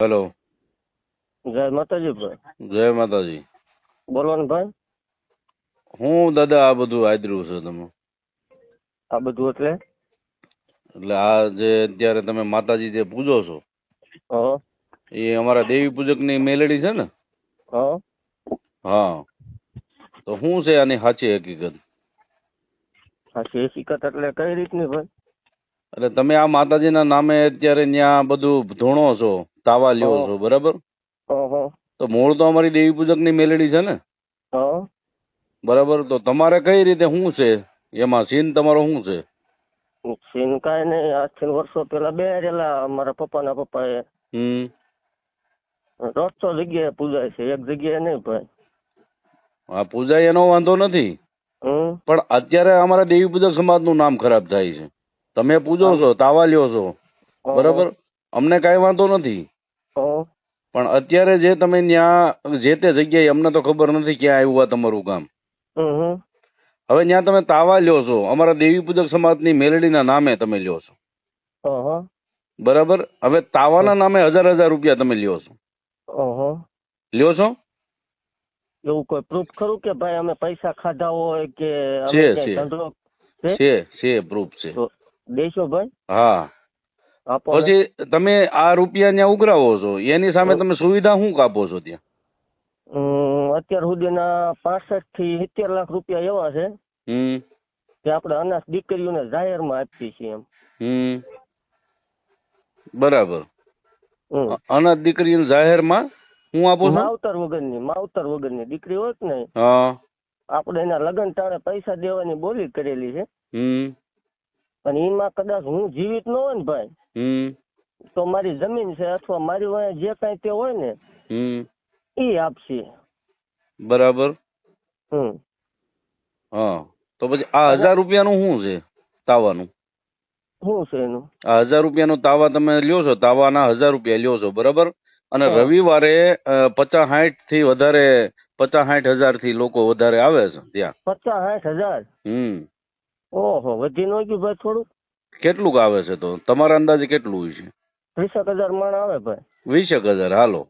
Hello. જય માતાજી ભાઈ. જય માતાજી. બોલો ભાઈ? હું દાદા આ બધું આદર્યું છે તમે. આ બધું એટલે? એટલે આ જે અત્યારે તમે માતાજી જે પૂજો છો એ અમારા દેવી પૂજકની મેલેડી છે ને? હા. હા. તો શું છે આની સાચી હકીકત? સાચી હકીકત એટલે કઈ રીતની ભાઈ? એટલે તમે આ માતાજીના નામે અત્યારે ત્યાં બધું ધોણો છો તાવા લ્યો છો બરાબર? હા હા. તો મૂળ તો અમારી દેવી પૂજકની મેલેડી છે ને? બરાબર? તો તમારે કઈ રીતે શું છે? એમાં સીન તમારો શું છે? સીન કાંઈ નહીં આજથી વર્ષો પેલા બે રેલા મારા પપ્પાના પપ્પાએ. દોઢસો જગ્યાએ પૂજાય છે એક જગ્યાએ નહીં ભાઈ આ પૂજા એનો વાંધો નથી. પણ અત્યારે અમારા દેવી પૂજક સમાજનું નામ ખરાબ થાય છે. તમે પૂજો છો તાવા લ્યો છો બરાબર? અમને કઈ વાંધો નથી. હા પણ અત્યારે જે તમે ત્યાં જે તે જગ્યાએ અમને તો ખબર નથી ક્યાં આવ્યું આ તમારું કામ હવે ત્યાં તમે તાવા લ્યો છો. અમારા દેવી પૂજક સમાજની મેલડીના નામે તમે લ્યો છો. બરાબર? હવે તાવાના નામે હજાર હજાર રૂપિયા તમે લ્યો છો. લ્યો છો? એવું કોઈ પ્રૂફ ખરું કે ભાઈ અમે પૈસા ખાધા હોય કે છે, છે. છે? છે પ્રૂફ છે. દેશો ભાઈ? હા. પછી તમે આ રૂપિયા ત્યાં ઉઘરાવો છો. એની સામે તમે સુવિધા શું કાપો છો ત્યાં? અત્યાર સુધીના પાસઠથી સિત્તેર લાખ રૂપિયા એવા છે. કે આપણે અનાજ દીકરીઓને જાહેરમાં આપીએ છીએ એમ. હમ. બરાબર. હમ. અ- અનાથ દીકરીને જાહેરમાં હું આપું છું? માવતર વગરની માવતર વગરની દીકરી હોય ને આપણે એના લગ્ન ટાણે પૈસા દેવાની બોલી કરેલી છે. અને એમાં કદાચ હું જીવિત ન હોય ને ભાઈ તો મારી જમીન છે અથવા મારી વાંહે જે કાંઈ તે હોય ને એ આપશે. બરાબર? હમ. હા. તો પછી આ હજાર રૂપિયાનું શું છે તાવાનું? શું છે એનું? આ હજાર રૂપિયાનું તાવા તમે લ્યો છો તાવાના હજાર રૂપિયા લ્યો છો બરાબર? અને રવિવારે પચાસ સાઠથી વધારે પચાસ સાઠ હજારથી લોકો વધારે આવે છે ત્યાં. પચાસ સાઠ હજાર? હમ. ઓહો વધી ન ગયું ભાઈ થોડું કેટલું આવે છે તો? તમારા અંદાજે કેટલું છે? ત્રીસેક હજાર મણ આવે ભાઈ. વીસેક હજાર હાલો.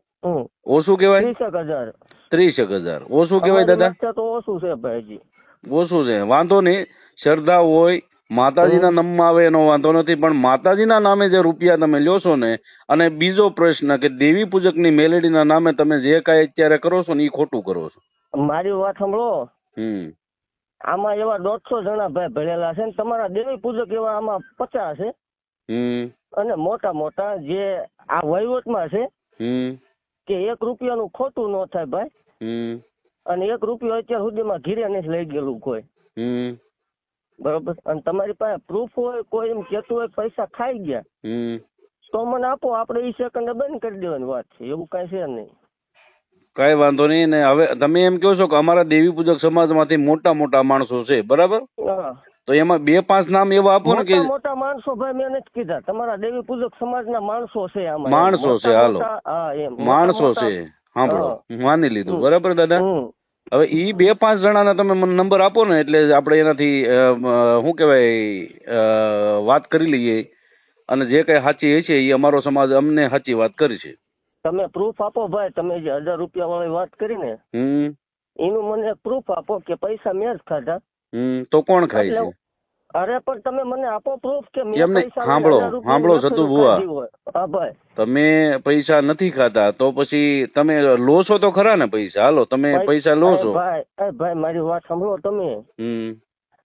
ઓછું કહેવાય? ત્રીસેક હજાર. ત્રીસેક હજાર. ઓછું કેવાય દાદા? તો ઓછું છે ભાઈ હજી. ઓછું છે. વાંધો નહીં. શ્રદ્ધા હોય માતાજીના નામમાં આવે એનો વાંધો નથી પણ માતાજીના નામે જે રૂપિયા તમે લ્યો છો ને અને બીજો પ્રશ્ન કે દેવી પૂજકની મેલેડીના નામે તમે જે કાંઈ અત્યારે કરો છો ને એ ખોટું કરો છો? મારી વાત સાંભળો. હમ. આમાં એવા દોઢસો જણા ભાઈ ભરેલા છે ને તમારા દેવી પૂજક એવા આમાં પચાસ છે. અને મોટા મોટા જે આ વહીવટમાં છે કે એક રૂપિયાનું ખોટું ન થાય ભાઈ. અને એક રૂપિયો અત્યાર સુધીમાં ઘીરે નથી લઈ ગયેલું કોઈ. બરોબર? અને તમારી પાસે પ્રૂફ હોય કોઈ એમ કેતું હોય પૈસા ખાઈ ગયા. તો મને આપો આપણે એ સેકન્ડ બંધ કરી દેવાની વાત છે. એવું કઈ છે નહીં. કઈ વાંધો નહીં. ને હવે તમે એમ કહો છો કે અમારા દેવી પૂજક સમાજમાંથી મોટા મોટા માણસો છે બરાબર? તો એમાં બે પાંચ નામ એવા આપો ને કે મોટા માણસો ભાઈ મેં નથી કીધા. તમારા દેવી પૂજક સમાજના માણસો છે આમાં. માણસો છે, હાલો. માણસો છે. હા. હું માની લીધું. બરાબર દાદા? હવે ઈ બે પાંચ જણાના તમે મને નંબર આપો ને એટલે આપણે એનાથી શું કહેવાય વાત કરી લઈએ. અને જે કઈ સાચી હશે એ અમારો સમાજ અમને સાચી વાત કરશે તમે પ્રૂફ આપો ભાઈ તમે જે હજાર રૂપિયા વાળી વાત કરી ને એનું મને પ્રૂફ આપો કે પૈસા મેં જ ખાધા. તો કોણ ખાય છે? અરે પણ તમે મને આપો પ્રૂફ કે મેં એમને સાંભળો, સાંભળો જતું ભાઈ. તમે પૈસા નથી ખાતા તો પછી તમે લો છો તો ખરા ને પૈસા? હાલો તમે પૈસા લો છો ભાઈ ભાઈ મારી વાત સાંભળો તમે. હમ.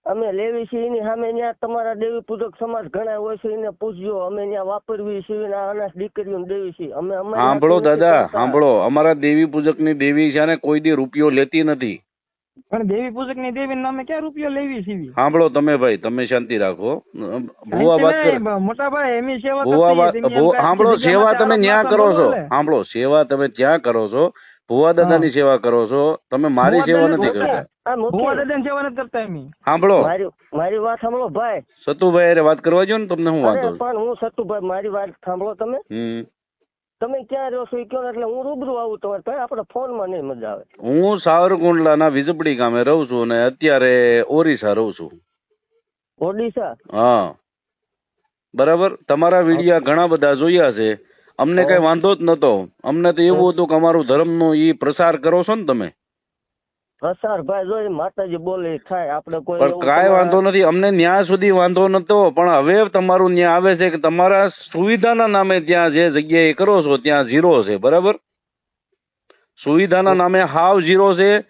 અમે લેવી છે એની સામે ત્યાં તમારા દેવી પૂજક સમાજ ઘણા હોય છે એને પૂછજો અમે ત્યાં વાપરવી છે ને આ દીકરીઓને દેવી છે અમે સાંભળો દાદા સાંભળો. અમારા દેવી પૂજકની દેવી છે ને કોઈ દી રૂપિયો લેતી નથી. પણ દેવી પૂજકની દેવી નામે ક્યાં રૂપિયો લેવી છે સાંભળો તમે ભાઈ તમે શાંતિ રાખો. ભુવા વાત મોટા ભાઈ એમની સેવા ભુવા સાંભળો સેવા તમે ન્યા કરો છો. સાંભળો સેવા તમે ત્યાં કરો છો. ભુવા દાદાની સેવા કરો છો? તમે મારી સેવા નથી કરતા. ભુવા દાદાની સેવા નથી કરતા એમની સાંભળો. મારી મારી વાત સાંભળો ભાઈ. સતુભાઈ અરે વાત કરવા જો ને તમને હું વાંધો પણ હું સતુભાઈ મારી વાત સાંભળો તમે. તમે ક્યાં રહો છો? એ કહો એટલે હું રૂબરૂ આવું તમારે ભાઈ આપણે ફોનમાં નહીં મજા આવે. હું સાવરકુંડલા ના વીજપડી ગામે રહું છું અને અત્યારે ઓરિસ્સા રહું છું. ઓડિશા? હા. બરાબર? તમારા વિડિયા ઘણા બધા જોયા છે. અમને કઈ વાંધો જ નતો. અમને તો એવું હતું કે અમારું ધર્મનો ઈ પ્રસાર કરો છો ને તમે. પ્રસાર ભાઈ જો માતાજી બોલે થાય. આપણે કોઈ પણ કાંઈ વાંધો નથી. અમને ન્યાય સુધી વાંધો નતો. પણ હવે તમારું ન્યાય આવે છે કે તમારા સુવિધાના નામે ત્યાં જે જગ્યાએ કરો છો ત્યાં ઝીરો છે. બરાબર? સુવિધાના નામે હાવ ઝીરો છે.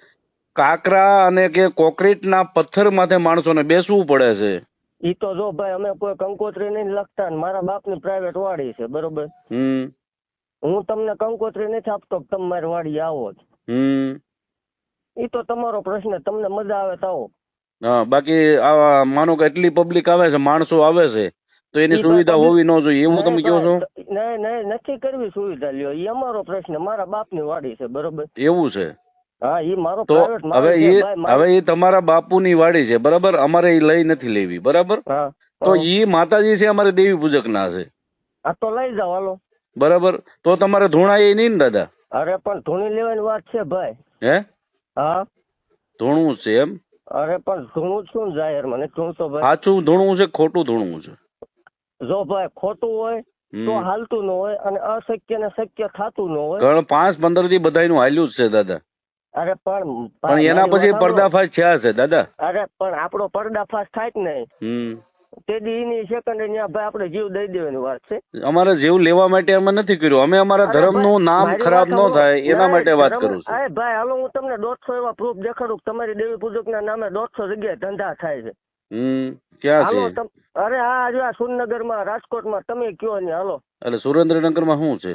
કાકરા અને કે કોક્રીટના પથ્થર માથે માણસોને બેસવું પડે છે. ઈ તો જો ભાઈ અમે કોઈ કંકોત્રી નહીં લખતા મારા મારા બાપની પ્રાઇવેટ વાડી છે બરોબર? હું તમને કંકોત્રી નથી આપતો તમે મારી વાડી આવો ઈ તો તમારો પ્રશ્ન તમને મજા આવે તો હા બાકી આવા માનો કે એટલી પબ્લિક આવે છે માણસો આવે છે તો એની સુવિધા હોવી ન જોઈએ એવું તમે કહો છો? નહીં નહીં નથી કરવી સુવિધા લ્યો એ અમારો પ્રશ્ન મારા બાપની વાડી છે બરોબર? એવું છે. હા ઈ મારો તો હવે એ હવે એ તમારા બાપુની વાડી છે બરાબર? અમારે એ લઈ નથી લેવી બરાબર? હા તો એ ઈ માતાજી છે અમારે દેવી પૂજક ના છે. આ તો લઈ જાવ હાલો. બરાબર? તો તમારે ધૂણા એ નહીં ને દાદા? અરે પણ ધૂણી લેવાની વાત છે ભાઈ. હે? હા. ધૂણું છે એમ? અરે પણ ધૂણું શું જાહેર? મને ધૂણ તો ભાઈ? સાચું ધૂણું છે ખોટું ધૂણું છે. જો ભાઈ ખોટું હોય તો હાલતું ન હોય અને અશક્ય ને શક્ય થતું ન હોય. પાંચ પંદરથી બધાનું હાલ્યું જ છે દાદા. અરે પણ પણ એના પછી પર્દાફાશ થયા છે દાદા. અરે પણ આપણો પર્દાફાશ થાય જ નહીં. હમ. તે દી એની સેકન્ડ ભાઈ આપણે જીવ દઈ દેવાની વાત છે. અમારે જેવ લેવા માટે અમે નથી કર્યું. અમે અમારા ધર્મનું નામ ખરાબ ન થાય એના માટે વાત કરું છું. અરે ભાઈ હાલો હું તમને દોઢસો એવા પ્રૂફ દેખાડું તમારી દેવી પૂજક ના નામે દોઢસો જગ્યાએ ધંધા થાય છે. ક્યાં છે? અરે આ જો આ સુરનગરમાં રાજકોટમાં તમે કયો ને હાલો. એટલે સુરેન્દ્રનગરમાં શું છે?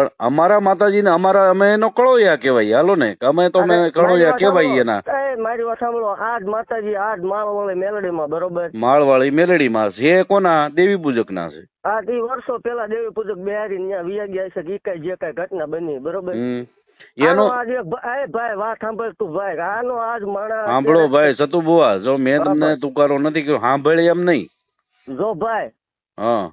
પણ અમારા માતાજીને અમારા અમે એનો કળોયા કહેવાય. હાલો ને અમે તો અમે કળોયા કહેવાય. એના. મારી વાત સાંભળો. આજ માતાજી આજ માળવાળી મેલડીમાં બરોબર? માળવાળી મેલડીમાં છે. કોના? દેવી પૂજક ના છે. આ તે વર્ષો પેલા દેવી પૂજક બિહારી ત્યાં વિયા ગયા છે કે કઈ જે કઈ ઘટના બની બરોબર? એનો આજ ભાઈ વાત સાંભળ તું ભાઈ. આનો આજ માણસ સાંભળો ભાઈ સતુ બુઆ જો મેં તમને. તુકારો નથી કર્યો સાંભળી એમ નહીં. જો ભાઈ હા.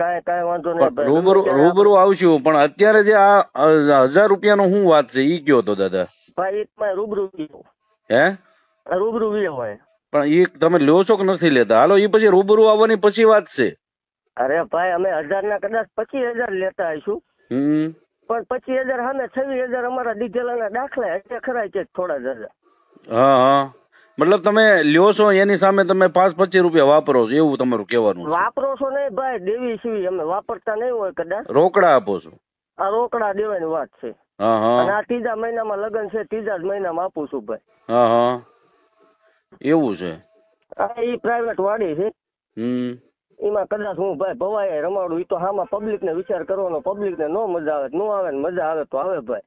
કાંઈ કાંઈ વાંધો નહીં રૂબરૂ રૂબરૂ આવશું પણ અત્યારે જે આ હજાર રૂપિયાનો શું વાત છે ઈ કયો તો દાદા? ભાઈ તમારે રૂબરૂ હે? રૂબરૂ વી હોય. પણ ઈ તમે લ્યો છો કે નથી લેતા? હાલો ઈ પછી રૂબરૂ આવવાની પછી વાત છે. અરે ભાઈ અમે હજાર ના કદાચ પચીસ હજાર લેતા આવીશું. હમ. પણ પચીસ હજાર સામે છવ્વીસ હજાર અમારા દીધેલાના દાખલા એટલે ખરા છે થોડા હજાર. હા હા. મતલબ તમે લ્યો છો એની સામે તમે પાંચ પચીસ રૂપિયા વાપરો છો એવું તમારું કહેવાનું વાપરો છો નહીં ભાઈ દેવી સીવી અમે વાપરતા નહીં હોય કદાચ. રોકડા આપો છો. આ રોકડા દેવાની વાત છે. અને આ ત્રીજા મહિનામાં લગ્ન છે ત્રીજા જ મહિનામાં આપું છું ભાઈ. એવું છે. આ ઈ પ્રાઇવેટ વાડી છે. એમાં કદાચ હું ભાઈ ભવાય રમાડું એ તો હામાં પબ્લિક ને વિચાર કરવાનો પબ્લિક ને નો મજા આવે નો આવે ને મજા આવે તો આવે ભાઈ.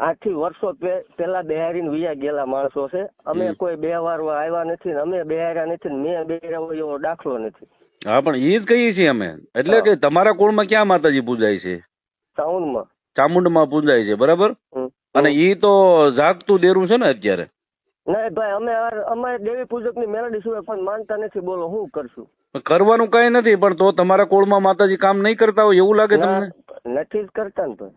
આથી વર્ષો પેલા બિહારીને વિયા ગયેલા માણસો છે. અમે કોઈ બે વાર આવ્યા નથી અમે બેહાર્યા નથી ને મેં બેહાર્યા હોય એવો દાખલો નથી. હા પણ એ જ કહીએ છીએ અમે. એટલે કે તમારા કુળમાં ક્યાં માતાજી પૂજાય છે? સાઉન્ડમાં ચામુંડમાં પૂજાય છે બરાબર? અને ઈ તો જાગતું દેરું છે ને અત્યારે? નહીં ભાઈ અમે અમે દેવી પૂજકની મેલડી સિવાય પણ માનતા નથી. બોલો શું કરશું? કરવાનું કઈ નથી પણ તો તમારા કુળમાં માતાજી કામ નહીં કરતા હોય એવું લાગે તમને? નથી જ કરતા ને ભાઈ.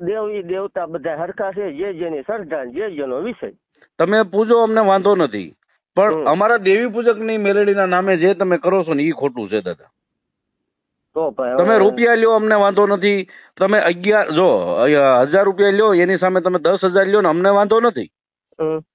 દેવી દેવતા બધા હરખા છે જે જેની શ્રદ્ધા જે જેનો વિષય. તમે પૂજો અમને વાંધો નથી. પણ અમારા દેવી પૂજકની મેલેડીના નામે જે તમે કરો છો ને એ ખોટું છે દાદા. તમે રૂપિયા લ્યો અમને વાંધો નથી. તમે અગિયાર જો હજાર રૂપિયા લ્યો એની સામે તમે દસ હજાર લ્યો ને અમને વાંધો નથી.